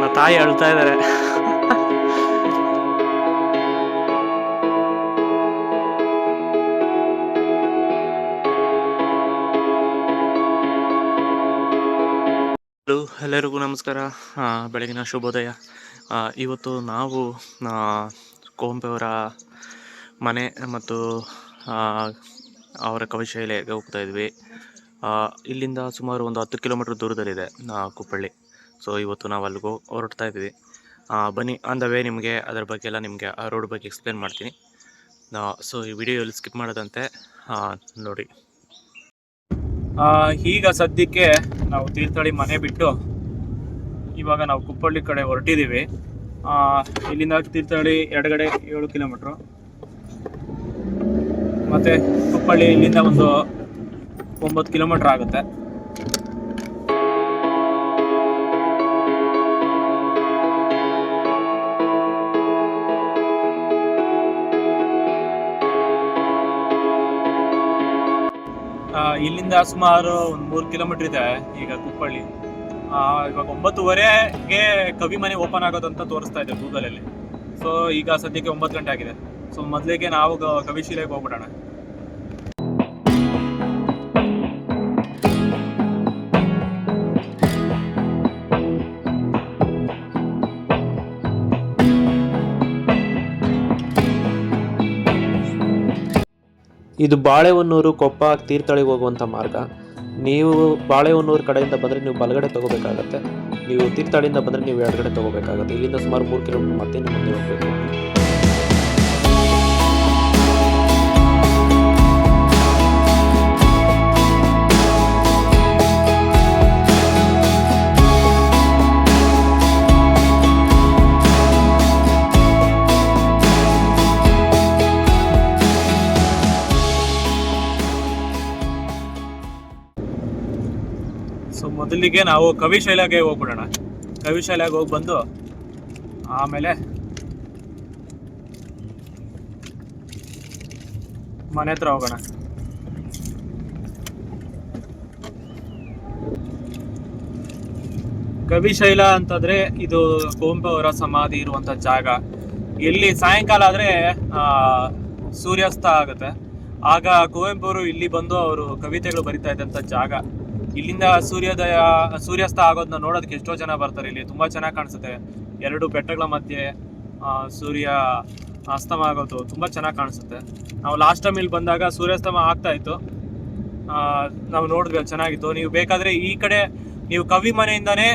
ನನ್ನ ತಾಯಿ ಅಳ್ತಾ ಇದ್ದಾರೆ ಹಲೋ ಎಲ್ಲರಿಗೂ ನಮಸ್ಕಾರ. ಬೆಳಗಿನ ಶುಭೋದಯ. ಇವತ್ತು ನಾವು ಕೋಂಪೆಯವರ ಮನೆ ಮತ್ತು ಅವರ ಕವಿಶೈಲೆಗೆ ಹೋಗ್ತಾ ಇದ್ವಿ. ಇಲ್ಲಿಂದ ಸುಮಾರು ಒಂದು ಹತ್ತು ಕಿಲೋಮೀಟ್ರ್ ದೂರದಲ್ಲಿದೆ ಕುಪ್ಪಳ್ಳಿ. ಸೊ ಇವತ್ತು ನಾವು ಅಲ್ಲಿಗೆ ಹೊರಡ್ತಾ ಇದ್ವಿ ಆ, ಬನ್ನಿ ಆನ್ ದ ವೇ ನಿಮಗೆ ಅದರ ಬಗ್ಗೆ ಎಲ್ಲ ನಿಮಗೆ ಆ ರೋಡ್ ಬಗ್ಗೆ ಎಕ್ಸ್ಪ್ಲೇನ್ ಮಾಡ್ತೀನಿ. ಸೊ ಈ ವಿಡಿಯೋಲ್ಲಿ ಸ್ಕಿಪ್ ಮಾಡೋದಂತೆ. ನೋಡಿ. ಈಗ ಸದ್ಯಕ್ಕೆ ನಾವು ತೀರ್ಥಹಳ್ಳಿ ಮನೆ ಬಿಟ್ಟು ಇವಾಗ ನಾವು ಕುಪ್ಪಳ್ಳಿ ಕಡೆ ಹೊರಟಿದ್ದೀವಿ. ಇಲ್ಲಿಂದ ತೀರ್ಥಹಳ್ಳಿ ಎಡಗಡೆ ಏಳು ಕಿಲೋಮೀಟ್ರು. ಮತ್ತು ಕುಪ್ಪಳ್ಳಿ ಇಲ್ಲಿಂದ ಒಂದು ಒಂಬತ್ತು ಕಿಲೋಮೀಟ್ರ್ ಆಗುತ್ತೆ. ಇಲ್ಲಿಂದ ಸುಮಾರು ಒಂದು ಮೂರು ಕಿಲೋಮೀಟರ್ ಇದೆ ಈಗ ಕುಪ್ಪಳ್ಳಿ. ಇವಾಗ ಒಂಬತ್ತುವರೆಗೆ ಕವಿ ಮನೆ ಓಪನ್ ಆಗೋದಂತ ತೋರಿಸ್ತಾ ಇದೆ ಗೂಗಲಲ್ಲಿ ಸೊ ಈಗ ಸದ್ಯಕ್ಕೆ ಒಂಬತ್ತು ಗಂಟೆ ಆಗಿದೆ. ಸೊ ಮೊದಲಿಗೆ ನಾವು ಕವಿಶಿಲೆಗೆ ಹೋಗ್ಬಿಡೋಣ. ಇದು ಬಾಳೆಹೊನ್ನೂರು ಕೊಪ್ಪ ತೀರ್ಥಳಿಗೆ ಹೋಗುವಂಥ ಮಾರ್ಗ. ನೀವು ಬಾಳೆಹೊನ್ನೂರು ಕಡೆಯಿಂದ ಬಂದರೆ ನೀವು ಬಲಗಡೆ ತಗೋಬೇಕಾಗತ್ತೆ. ನೀವು ತೀರ್ಥಹಳ್ಳಿಯಿಂದ ಬಂದರೆ ನೀವು ಎಡಗಡೆ ತಗೋಬೇಕಾಗತ್ತೆ. ಇಲ್ಲಿಂದ ಸುಮಾರು ಮೂರು ಕಿಲೋಮೀಟರ್ ಮತ್ತೆ ಮುಂದೆ ಹೋಗಬೇಕು. ಸೊ ಮೊದಲಿಗೆ ನಾವು ಕವಿಶೈಲಾಗೆ ಹೋಗ್ಬಿಡೋಣ. ಕವಿಶೈಲಾಗೆ ಹೋಗಿ ಬಂದು ಆಮೇಲೆ ಮನೆ ಹತ್ರ ಹೋಗೋಣ. ಕವಿಶೈಲ ಅಂತಂದ್ರೆ ಇದು ಕುವೆಂಪು ಅವರ ಸಮಾಧಿ ಇರುವಂತ ಜಾಗ. ಇಲ್ಲಿ ಸಾಯಂಕಾಲ ಆದ್ರೆ ಸೂರ್ಯಾಸ್ತ ಆಗುತ್ತೆ. ಆಗ ಕುವೆಂಪು ಅವರು ಇಲ್ಲಿ ಬಂದು ಅವರು ಕವಿತೆಗಳು ಬರಿತಾ ಇದ್ದಂತ ಜಾಗ. ಇಲ್ಲಿಂದ ಸೂರ್ಯೋದಯ, ಸೂರ್ಯಾಸ್ತ ಆಗೋದನ್ನ ನೋಡೋದಕ್ಕೆ ಎಷ್ಟೋ ಜನ ಬರ್ತಾರೆ ಇಲ್ಲಿ. ತುಂಬಾ ಚೆನ್ನಾಗಿ ಕಾಣಿಸುತ್ತೆ. ಎರಡು ಬೆಟ್ಟಗಳ ಮಧ್ಯೆ ಸೂರ್ಯ ಅಸ್ತಮ ಆಗೋದು ತುಂಬಾ ಚೆನ್ನಾಗಿ ಕಾಣಿಸುತ್ತೆ. ನಾವು ಲಾಸ್ಟ್ ಟೈಮ್ ಇಲ್ಲಿ ಬಂದಾಗ ಸೂರ್ಯಾಸ್ತಮ ಆಗ್ತಾ ಇತ್ತು. ನಾವು ನೋಡಿದ್ವಿ ಚೆನ್ನಾಗಿತ್ತು. ನೀವು ಬೇಕಾದ್ರೆ ಈ ಕಡೆ ನೀವು ಕವಿ ಮನೆಯಿಂದಾನೇ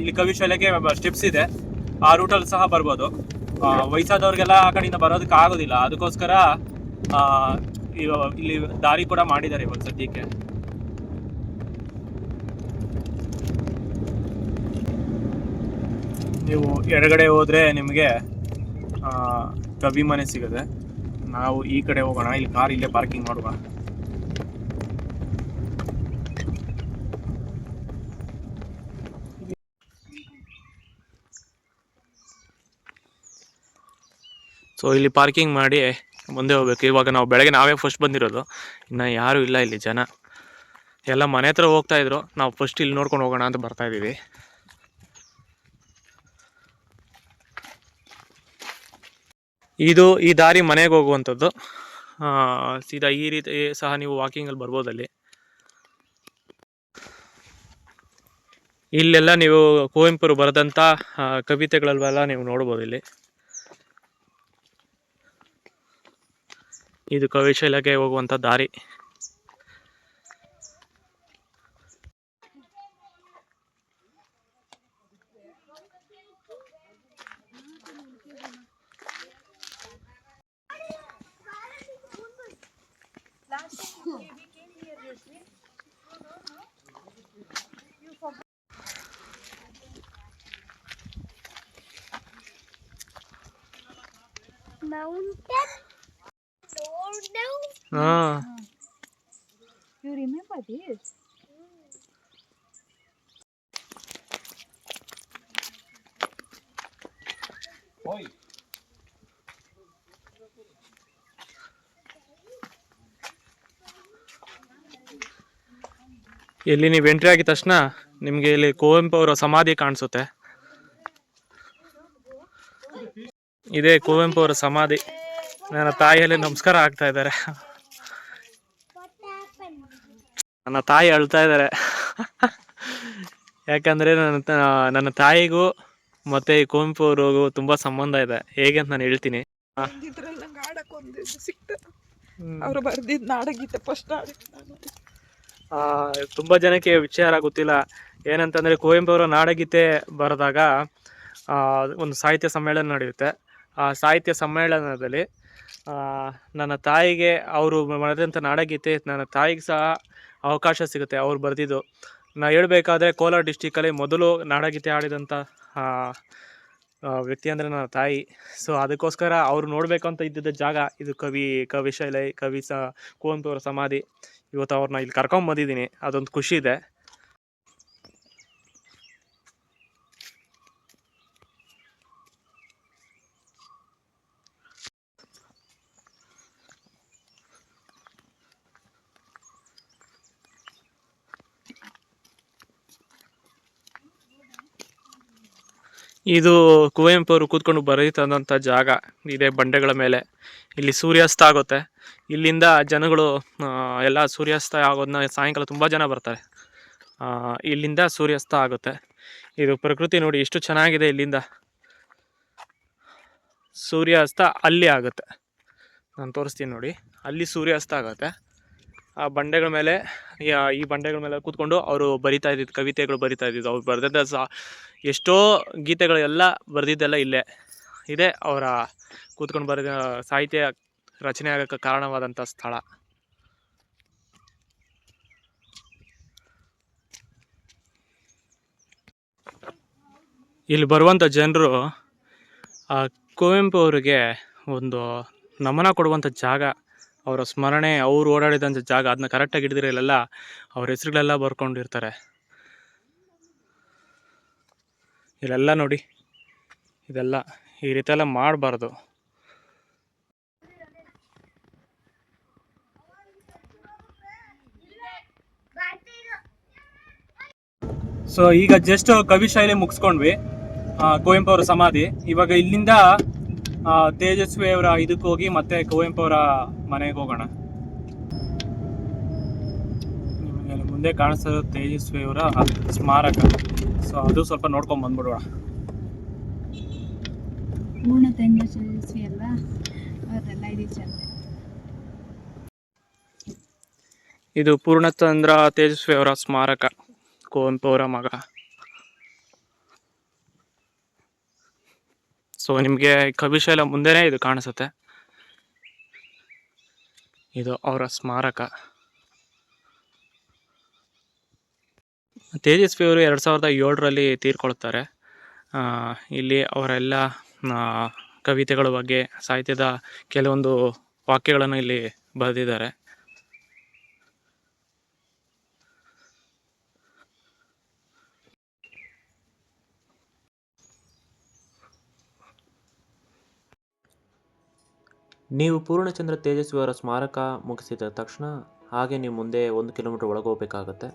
ಇಲ್ಲಿ ಕವಿ ಶಾಲೆಗೆ ಸ್ಟೆಪ್ಸ್ ಇದೆ. ಆ ರೂಟಲ್ಲಿ ಸಹ ಬರ್ಬೋದು. ವಯಸ್ಸಾದವ್ರಿಗೆಲ್ಲ ಆ ಕಡೆಯಿಂದ ಬರೋದಕ್ಕೆ ಆಗೋದಿಲ್ಲ. ಅದಕ್ಕೋಸ್ಕರ ಇಲ್ಲಿ ದಾರಿ ಕೂಡ ಮಾಡಿದ್ದಾರೆ ಇವಾಗ ಸದ್ಯಕ್ಕೆ. ನೀವು ಎಡಗಡೆ ಹೋದರೆ ನಿಮಗೆ ಕವಿ ಮನೆ ಸಿಗುತ್ತೆ. ನಾವು ಈ ಕಡೆ ಹೋಗೋಣ, ಇಲ್ಲಿ ಕಾರ್ ಇಲ್ಲೇ ಪಾರ್ಕಿಂಗ್ ಮಾಡುವ ಸೊ ಇಲ್ಲಿ ಪಾರ್ಕಿಂಗ್ ಮಾಡಿ ಮುಂದೆ ಹೋಗ್ಬೇಕು. ಇವಾಗ ನಾವು ಬೆಳಗ್ಗೆ ನಾವೇ ಫಸ್ಟ್ ಬಂದಿರೋದು. ಇನ್ನು ಯಾರೂ ಇಲ್ಲ ಇಲ್ಲಿ ಜನ. ಎಲ್ಲ ಮನೆ ಹತ್ರ ಹೋಗ್ತಾ ಇದ್ರು. ನಾವು ಫಸ್ಟ್ ಇಲ್ಲಿ ನೋಡ್ಕೊಂಡು ಹೋಗೋಣ ಅಂತ ಬರ್ತಾ ಇದ್ದೀವಿ. ಇದು ಈ ದಾರಿ ಮನೆಗೆ ಹೋಗುವಂಥದ್ದು. ಸೀದಾ ಈ ರೀತಿ ಸಹ ನೀವು ವಾಕಿಂಗಲ್ಲಿ ಬರ್ಬೋದು ಅಲ್ಲಿ. ಇಲ್ಲೆಲ್ಲ ನೀವು ಕುವೆಂಪುರು ಬರೆದಂಥ ಕವಿತೆಗಳಲ್ಲೆಲ್ಲ ನೀವು ನೋಡ್ಬೋದು ಇಲ್ಲಿ. ಇದು ಕವಿಶೈಲಕ್ಕೆ ಹೋಗುವಂಥ ದಾರಿ. Mountain. You remember this? ಇಲ್ಲಿ ನೀವು ಎಂಟ್ರಿ ಆಗಿದ ತಕ್ಷಣ ನಿಮಗೆ ಇಲ್ಲಿ ಕುವೆಂಪು ಅವರ ಸಮಾಧಿ ಕಾಣಿಸುತ್ತೆ ಇದೇ ಕುವೆಂಪು ಅವರ ಸಮಾಧಿ. ನನ್ನ ತಾಯಿಯಲ್ಲಿ ನಮಸ್ಕಾರ ಆಗ್ತಾ ಇದ್ದಾರೆ. ನನ್ನ ತಾಯಿ ಅಳ್ತಾ ಇದ್ದಾರೆ. ಯಾಕಂದ್ರೆ ನನ್ನ ನನ್ನ ತಾಯಿಗೂ ಮತ್ತೆ ಈ ಕುವೆಂಪು ಅವ್ರಿಗೂ ತುಂಬಾ ಸಂಬಂಧ ಇದೆ. ಹೇಗೆ ಅಂತ ನಾನು ಹೇಳ್ತೀನಿ. ಅವರು ನಾಡಗೀತೆ ಫಸ್ಟ್ ತುಂಬ ನಾನು. ಆ, ತುಂಬಾ ಜನಕ್ಕೆ ವಿಚಾರ ಗೊತ್ತಿಲ್ಲ. ಏನಂತಂದ್ರೆ ಕುವೆಂಪು ಅವರ ನಾಡಗೀತೆ ಬರೆದಾಗ ಒಂದು ಸಾಹಿತ್ಯ ಸಮ್ಮೇಳನ ನಡೆಯುತ್ತೆ. ಸಾಹಿತ್ಯ ಸಮ್ಮೇಳನದಲ್ಲಿ ಆ, ನನ್ನ ತಾಯಿಗೆ ಅವರು ಬರೆದಂಥ ನಾಡಗೀತೆ ನನ್ನ ತಾಯಿಗೆ ಸಹ ಅವಕಾಶ ಸಿಗುತ್ತೆ ಅವ್ರು ಬರೆದಿದ್ದು. ನಾ ಹೇಳಬೇಕಾದ್ರೆ ಕೋಲಾರ ಡಿಸ್ಟಿಕಲ್ಲಿ ಮೊದಲು ನಾಡಗೀತೆ ಆಡಿದಂಥ ಆ, ಆ, ವ್ಯಕ್ತಿ ಅಂದರೆ ನನ್ನ ತಾಯಿ. ಸೊ ಅದಕ್ಕೋಸ್ಕರ ಅವರು ನೋಡಬೇಕು ಅಂತ ಇದ್ದಿದ್ದ ಜಾಗ ಇದು ಕವಿ ಕವಿಶೈಲೆ ಕವಿ ಸ ಕುವೆಂಪು ಅವರ ಸಮಾಧಿ. ಇವತ್ತು ಅವ್ರನ್ನ ಇಲ್ಲಿ ಕರ್ಕೊಂಬಂದಿದ್ದೀನಿ ಅದೊಂದು ಖುಷಿ ಇದೆ. ಇದು ಕುವೆಂಪು ಅವರು ಕೂತ್ಕೊಂಡು ಬರೀತಂದಂಥ ಜಾಗ. ಇದೆ ಬಂಡೆಗಳ ಮೇಲೆ. ಇಲ್ಲಿ ಸೂರ್ಯಾಸ್ತ ಆಗುತ್ತೆ. ಇಲ್ಲಿಂದ ಜನಗಳು ಎಲ್ಲ ಸೂರ್ಯಾಸ್ತ ಆಗೋದನ್ನ ಸಾಯಂಕಾಲ ತುಂಬ ಜನ ಬರ್ತಾರೆ. ಇಲ್ಲಿಂದ ಸೂರ್ಯಾಸ್ತ ಆಗುತ್ತೆ. ಇದು ಪ್ರಕೃತಿ ನೋಡಿ ಎಷ್ಟು ಚೆನ್ನಾಗಿದೆ ಇಲ್ಲಿಂದ. ಸೂರ್ಯಾಸ್ತ ಅಲ್ಲಿ ಆಗುತ್ತೆ. ನಾನು ತೋರಿಸ್ತೀನಿ ನೋಡಿ. ಅಲ್ಲಿ ಸೂರ್ಯಾಸ್ತ ಆಗುತ್ತೆ. ಆ ಬಂಡೆಗಳ ಮೇಲೆ, ಈ ಬಂಡೆಗಳ ಮೇಲೆ ಕೂತ್ಕೊಂಡು ಅವರು ಬರಿತಾ ಇದ್ದಿದ್ದು ಕವಿತೆಗಳು ಬರಿತಾ ಇದ್ದಿದ್ದು ಅವ್ರು ಬರೆದಿದ್ದ ಸಹ ಎಷ್ಟೋ ಗೀತೆಗಳೆಲ್ಲ ಬರೆದಿದ್ದೆಲ್ಲ ಇಲ್ಲೇ. ಇದೆ ಅವರ ಕೂತ್ಕೊಂಡು ಬರೆದ ಸಾಹಿತ್ಯ ರಚನೆ ಆಗೋಕ್ಕೆ ಕಾರಣವಾದಂಥ ಸ್ಥಳ. ಇಲ್ಲಿ ಬರುವಂಥ ಜನರು ಕುವೆಂಪು ಅವರಿಗೆ ಒಂದು ನಮನ ಕೊಡುವಂಥ ಜಾಗ ಅವರ ಸ್ಮರಣೆ, ಅವ್ರು ಓಡಾಡಿದಂಥ ಜಾಗ ಅದನ್ನ ಕರೆಕ್ಟಾಗಿ ಹಿಡಿದ್ರೆ ಇಲ್ಲೆಲ್ಲ ಅವ್ರ ಹೆಸರುಗಳೆಲ್ಲ ಬರ್ಕೊಂಡಿರ್ತಾರೆ. ಇಲ್ಲೆಲ್ಲ ನೋಡಿ, ಇದೆಲ್ಲ ಈ ರೀತಿ ಎಲ್ಲ ಮಾಡಬಾರ್ದು. ಸೊ ಈಗ ಜಸ್ಟ್ ಕವಿ ಶೈಲಿ ಮುಗಿಸ್ಕೊಂಡ್ವಿ ಕುವೆಂಪು ಅವರ ಸಮಾಧಿ. ಇವಾಗ ಇಲ್ಲಿಂದ ತೇಜಸ್ವಿ ಅವರ ಇದಕ್ಕೆ ಹೋಗಿ ಮತ್ತೆ ಕುವೆಂಪು ಅವರ ಮನೆಗೆ ಹೋಗೋಣ. ನಿಮಗೆ ಮುಂದೆ ಕಾಣಿಸ್ತಿರೋ ತೇಜಸ್ವಿ ಅವರ ಸ್ಮಾರಕ. ಸೊ ಅದು ಸ್ವಲ್ಪ ನೋಡ್ಕೊಂಡ್ ಬಂದ್ಬಿಡೋಣ. ಪೂರ್ಣ ತೇಜಸ್ವಿ ಅಲ್ವಾ? ಅವರೆಲ್ಲ ಇದೆ ಇದು ಪೂರ್ಣಚಂದ್ರ ತೇಜಸ್ವಿ ಅವರ ಸ್ಮಾರಕ ಕುವೆಂಪು ಅವರ ಮಗ. ಸೊ ನಿಮಗೆ ಕವಿಶೈಲ ಮುಂದೆನೇ ಇದು ಕಾಣಿಸುತ್ತೆ. ಇದು ಅವರ ಸ್ಮಾರಕ. ತೇಜಸ್ವಿ ಅವರು ಎರಡು ಸಾವಿರದ ಏಳರಲ್ಲಿ ತೀರ್ಕೊಳ್ತಾರೆ. ಇಲ್ಲಿ ಅವರೆಲ್ಲ ಕವಿತೆಗಳ ಬಗ್ಗೆ, ಸಾಹಿತ್ಯದ ಕೆಲವೊಂದು ವಾಕ್ಯಗಳನ್ನು ಇಲ್ಲಿ ಬರೆದಿದ್ದಾರೆ. ನೀವು ಪೂರ್ಣಚಂದ್ರ ತೇಜಸ್ವಿ ಅವರ ಸ್ಮಾರಕ ಮುಗಿಸಿದ ತಕ್ಷಣ ಹಾಗೆ ನೀವು ಮುಂದೆ ಒಂದು ಕಿಲೋಮೀಟರ್ ಒಳಗೆ ಹೋಗಬೇಕಾಗತ್ತೆ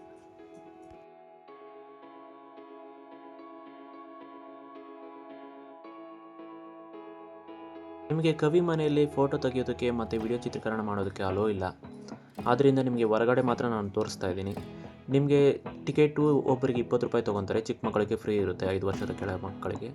ನಿಮಗೆ ಕವಿ ಮನೆಯಲ್ಲಿ ಫೋಟೋ ತೆಗೆಯೋದಕ್ಕೆ ಮತ್ತು ವಿಡಿಯೋ ಚಿತ್ರೀಕರಣ ಮಾಡೋದಕ್ಕೆ ಅಲೋ ಇಲ್ಲ. ಆದ್ದರಿಂದ ನಿಮಗೆ ಹೊರಗಡೆ ಮಾತ್ರ ನಾನು ತೋರಿಸ್ತಾ ಇದ್ದೀನಿ. ನಿಮಗೆ ಟಿಕೆಟು ಒಬ್ಬರಿಗೆ ಇಪ್ಪತ್ತು ರೂಪಾಯಿ ತೊಗೊತಾರೆ, ಚಿಕ್ಕ ಮಕ್ಕಳಿಗೆ ಫ್ರೀ ಇರುತ್ತೆ, ಐದು ವರ್ಷದ ಕೆಳ ಮಕ್ಕಳಿಗೆ.